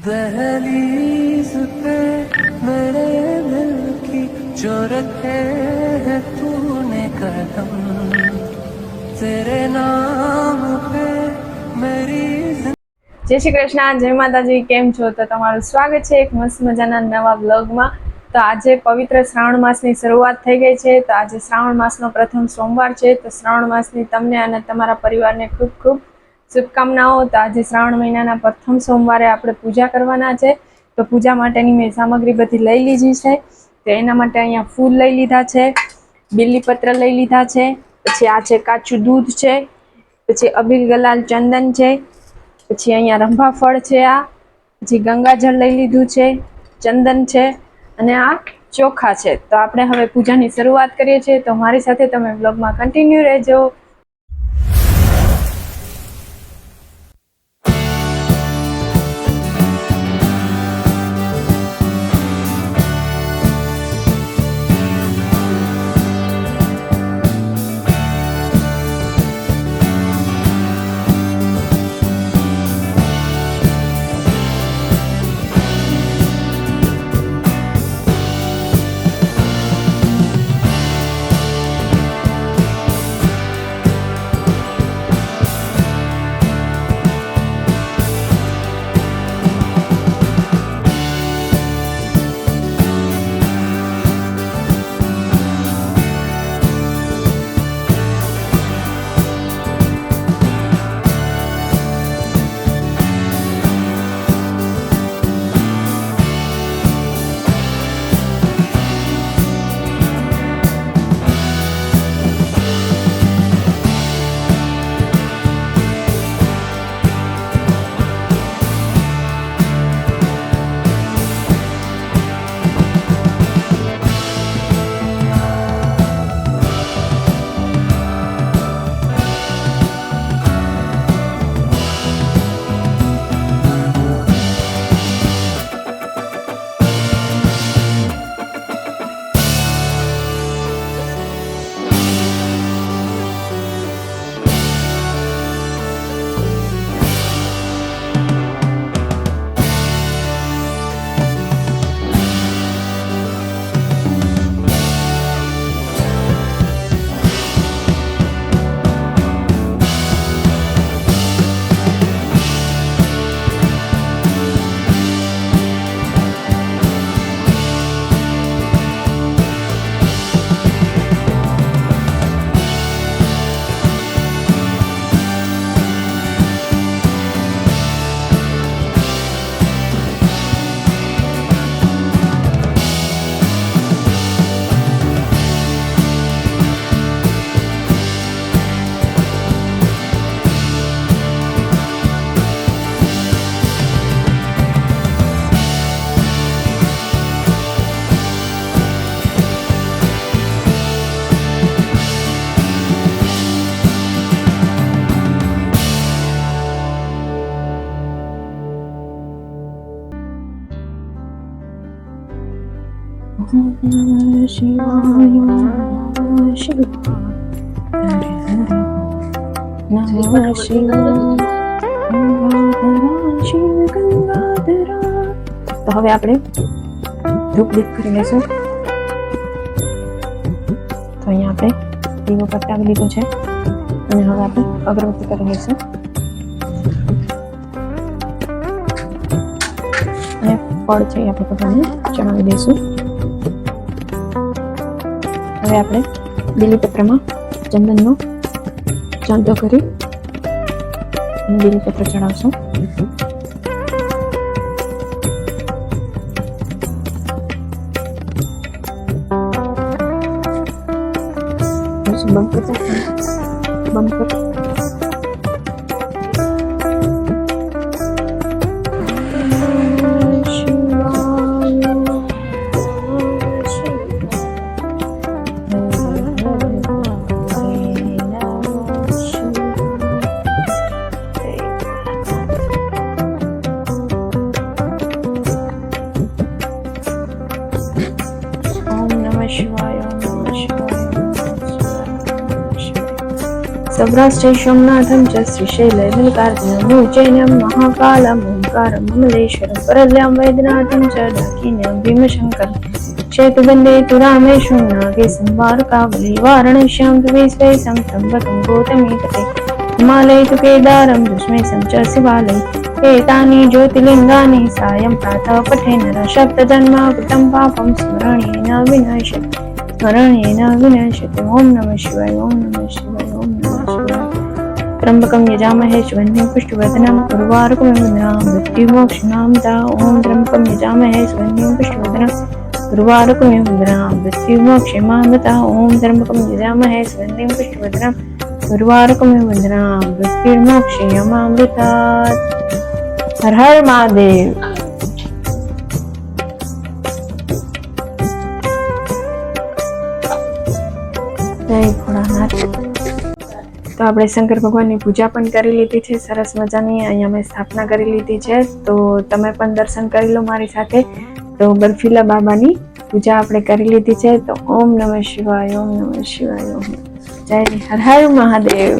दहलीज पे मेरे दिल की जो रखे है तूने कदम तेरे नाम पे मेरी જય શ્રી કૃષ્ણ જય માતાજી કેમ છો તો તમારું સ્વાગત છે એક મસ્ત મજાના નવા બ્લોગમાં તો આજે પવિત્ર શ્રાવણ માસની શરૂઆત થઈ ગઈ છે તો આજે શ્રાવણ માસનો પ્રથમ સોમવાર છે તો શ્રાવણ માસની તમને અને તમારા પરિવારને ખૂબ ખૂબ શુભકામનાઓ તો આજે શ્રાવણ મહિનાના પ્રથમ સોમવારે આપણે પૂજા કરવાના છે. તો પૂજા માટેની મેં સામગ્રી બધી લઈ લીધી છે. તો એના માટે અહીંયા ફૂલ લઈ લીધા છે, બીલીપત્ર લઈ લીધા છે, પછી આ છે કાચું દૂધ છે, પછી અબીલ ગલાલ ચંદન છે, પછી અહીંયા રંભાફળ છે આ, પછી ગંગાજળ લઈ લીધું છે, ચંદન છે, અને આ ચોખા છે. તો આપણે હવે પૂજાની શરૂઆત કરીએ છીએ. તો મારી સાથે તમે બ્લોગમાં કન્ટિન્યુ રહેજો. તો હવે આપણે ધૂપ દીપ કરી લઈશું. તો અહીંયા આપણે દીવો પટાવી લીધો છે. અને હવે આપણે અગરબત્તી કરી લઈશું. અને ફળ છે આપણે બધાને ચડાવી દઈશું. હવે આપણે બીલીપત્રમાં ચંદનનો ચાંદો કરી બીલીપત્ર ચડાવશું. બંધ કરતા બંધ કર સૌરાષ્ટ્રે સોમનાથમ ચ શ્રીશૈલે નીલકાર્તિનમ ઉજ્જૈનમ મહાકાલમ ઓંકારમ મમલેશ્વરમ પરલ્યામ વૈદ્યનાથમ ચ ડાકીનમ ભીમશંકર ક્ષેતુબંદે તુ રામેશ્વર નાગે સંવારકાવલી વારણશ્યામ તુ વિશ્વેશમ ત્રંબકમ ગૌતમી તટે હિમાલય તુ કેદારમ દુષ્મેશમ ચ શિવાલય એતાની જ્યોતિલિંગાની સાયમ પ્રાતઃ પઠે નર સપ્ત જન્મ કૃતમ પાપમ સ્મરણેન વિનાશ્યતિ હરણ્યના વિનાશતે ઓમ નમઃ શિવાય, ઓમ નમઃ શિવાય, ઓમ નમઃ શિવાય. ત્રંબકમ યજામહે સુગંધિમ પુષ્ટિવર્ધનમ ઉર્વારુકમિન્દ્રામ મૃત્યુમોક્ષનામ તા ઓમ ત્રંબકમ યજામહે સુગંધિમ પુષ્ટિવર્ધનમ ઉર્વારુકમિન્દ્રામ મૃત્યુમોક્ષનામ તા ઓમ ત્રંબકમ યજામહે સુગંધિમ પુષ્ટિવર્ધનમ ઉર્વારુકમિન્દ્રામ મૃત્યુમોક્ષયમામૃતા હર હર મહાદેવ જય ભોળાનાથ. તો આપણે શંકર ભગવાનની પૂજા પણ કરી લીધી છે, સરસ મજાની. અહીંયા મેં સ્થાપના કરી લીધી છે. તો તમે પણ દર્શન કરી લો મારી સાથે. તો બર્ફીલા બાબાની પૂજા આપણે કરી લીધી છે. તો ઓમ નમઃ શિવાય, ઓમ નમઃ શિવાય, ઓમ જય Har Har Mahadev.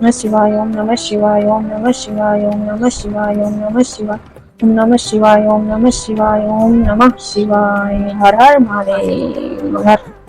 Namah Shivaya Om Namah Shivaya Om Namah Shivaya Om Namah Shivaya Om Namah Shivaya Om Namah Shivaya Om Namah Shivaya Om Namah Shivaya Har Har Mahadev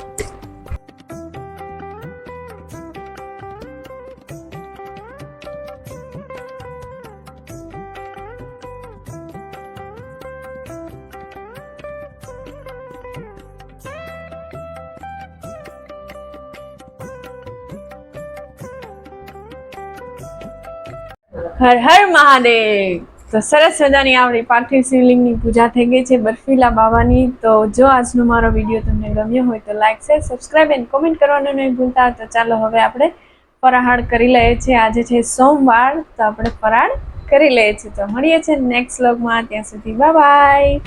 Har Har Mahadev. તો સરસ મજાની આપણી પાર્થિવ શિવલિંગની પૂજા થઈ ગઈ છે બર્ફીલા બાવાની. તો જો આજનો મારો વીડિયો તમને ગમ્યો હોય તો like share subscribe and comment કરવાનું નહીં ભૂલતા. તો ચાલો હવે આપણે ફરાહાડ કરી લઈએ છીએ. આજે છે સોમવાર, તો આપણે ફરાળ કરી લઈએ છીએ. તો મળીએ છીએ નેક્સ્ટ વ્લોગમાં ત્યાં સુધી બાય